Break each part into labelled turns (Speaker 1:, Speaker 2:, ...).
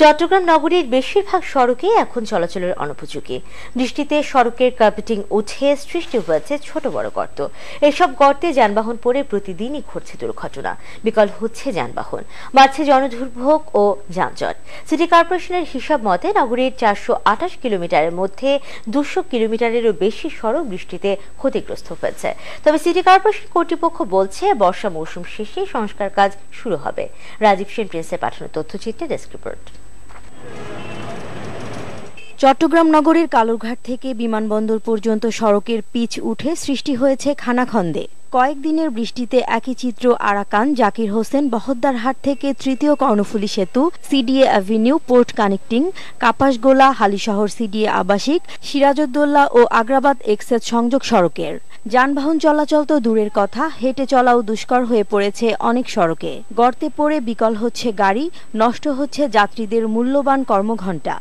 Speaker 1: চট্টগ্রাম নগরীর বেশিরভাগ সড়কে এখন চলাচলের অনুপযোগী। বৃষ্টিতে সড়কের কার্পেটিং উঠে সৃষ্টি হয়েছে ছোট বড় গর্ত। এসব গর্তে যানবাহন পড়ে প্রতিদিনই ঘটছে দুর্ঘটনা। বিকল হচ্ছে যানবাহন। বাড়ছে জনদুর্ভোগ ও যানজট। সিটি কর্পোরেশনের হিসাব মতে নগরীর চারশো আঠাশ কিলোমিটারের মধ্যে দুশো কিলোমিটারেরও বেশি সড়ক বৃষ্টিতে ক্ষতিগ্রস্ত হয়েছে। তবে সিটি কর্পোরেশন কর্তৃপক্ষ বলছে, বর্ষা মৌসুম শেষে সংস্কার কাজ শুরু হবে। রাজীব সেন প্রিন্সের পাঠানো তথ্যচিত্রে ডেস্ক রিপোর্ট।
Speaker 2: চট্টগ্রাম নগরীর কালুরঘাট থেকে বিমানবন্দর পর্যন্ত সড়কের পিচ উঠে সৃষ্টি হয়েছে খানাখন্দে। কয়েকদিনের বৃষ্টিতে একই চিত্র আরাকান, জাকির হোসেন বহদ্দারহাট থেকে তৃতীয় কর্ণফুলী সেতু, CDA avenue, port connecting, Kapasgola, Halishahar CDA আবাসিক, সিরাজউদ্দৌলা ও আগ্রাবাদ এক্সেস সংযোগ সড়কের। যানবাহন চলাচল তো দূরের কথা, হেঁটে চলাও দুষ্কর হয়ে পড়েছে অনেক সড়কে। গর্তে পড়ে বিকল হচ্ছে গাড়ি, নষ্ট হচ্ছে যাত্রীদের মূল্যবান কর্মঘণ্টা।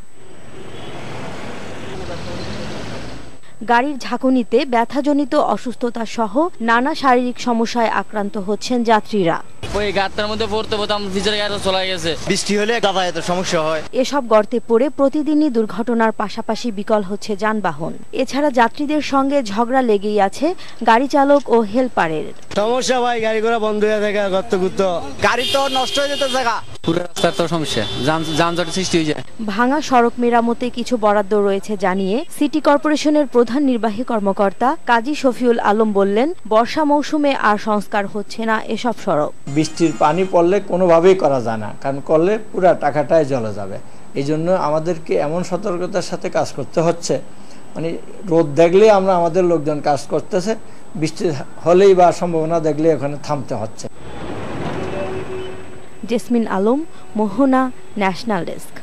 Speaker 2: গাড়ির ঝাঁকুনিতে ব্যথাজনিত অসুস্থতা সহ নানা শারীরিক সমস্যায় আক্রান্ত হচ্ছেন যাত্রীরা।
Speaker 3: ওই গাড়টার মধ্যে পড়তে পড়তে আমার ভিতরে গাড়ি চলে গেছে।
Speaker 4: বৃষ্টি হলে যাতায়াতের সমস্যা হয়।
Speaker 2: এসব গর্তে পড়ে প্রতিদিনই দুর্ঘটনার পাশাপাশি বিকল হচ্ছে যানবাহন। এছাড়া যাত্রীদের সঙ্গে ঝগড়া লেগেই আছে গাড়ি চালক ও হেলপারের।
Speaker 4: সমস্যা ভাই গাড়ি ঘোড়া বন্ধ হয়ে থাকে গর্ত গাড়ি তো নষ্ট হয়ে যেত জায়গা
Speaker 3: পুরো রাস্তার তো সমস্যা। যান- যানজটের সৃষ্টি হয়ে যায়।
Speaker 2: ভাঙা সড়ক মেরামতে কিছু বরাদ্দ রয়েছে জানিয়ে সিটি কর্পোরেশনের প্রধান নির্বাহী কর্মকর্তা কাজী শফিউল আলম বললেন বর্ষা মৌসুমে আর সংস্কার হচ্ছে না এসব সড়ক।
Speaker 5: বৃষ্টির পানি পড়লে কোনোভাবেই করা যায় না কারণ করলে পুরো টাকাটাই জলে যাবে। এই জন্য আমাদেরকে এমন সতর্কতার সাথে কাজ করতে হচ্ছে। মানে রোদ দেখলেই আমরা আমাদের লোকজন কাজ করতেছে বৃষ্টি হলেই বা সম্ভাবনা দেখলে ওখানে থামতে হচ্ছে।
Speaker 2: Jesmin Alam Mohona national desk.